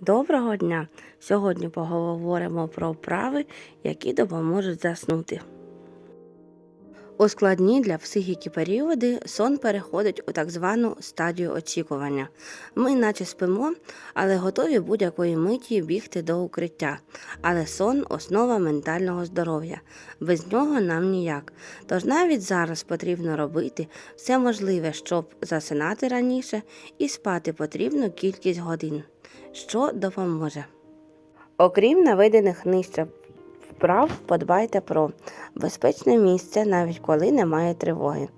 Доброго дня! Сьогодні поговоримо про вправи, які допоможуть заснути. У складні для психіки періоди сон переходить у так звану стадію очікування. Ми наче спимо, але готові будь-якої миті бігти до укриття. Але сон основа ментального здоров'я. Без нього нам ніяк. Тож навіть зараз потрібно робити все можливе, щоб засинати раніше і спати потрібну кількість годин, що допоможе. Окрім наведених нижче вправ, подбайте про безпечне місце, навіть коли немає тривоги.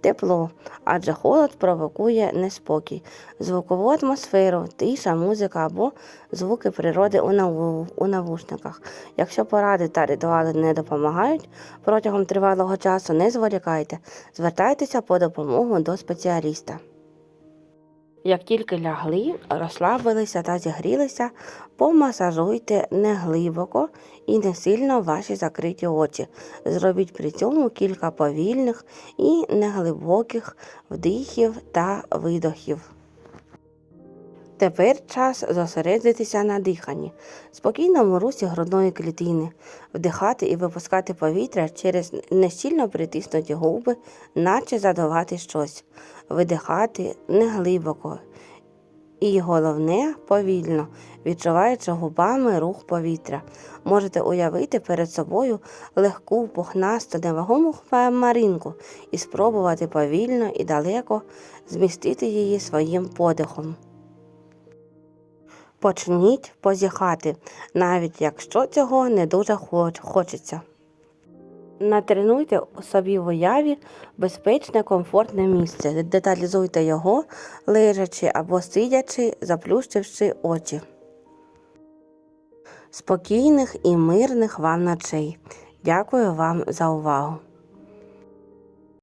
Тепло, адже холод провокує неспокій, звукову атмосферу, тиша, музика або звуки природи у, у навушниках. Якщо поради та ритуали не допомагають протягом тривалого часу, не зволікайте, звертайтеся по допомогу до спеціаліста. Як тільки лягли, розслабилися та зігрілися, помасажуйте неглибоко і не сильно ваші закриті очі. Зробіть при цьому кілька повільних і неглибоких вдихів та видохів. Тепер час зосередитися на диханні, спокійному русі грудної клітини, вдихати і випускати повітря через нещільно притиснуті губи, наче задувати щось, видихати неглибоко. І головне повільно, відчуваючи губами рух повітря. Можете уявити перед собою легку, пухнасту, невагому маринку і спробувати повільно і далеко змістити її своїм подихом. Почніть позіхати, навіть якщо цього не дуже хоч- хочеться. Натренуйте собі в уяві безпечне, комфортне місце. Деталізуйте його, лежачи або сидячи, заплющивши очі. Спокійних і мирних вам ночей. Дякую вам за увагу.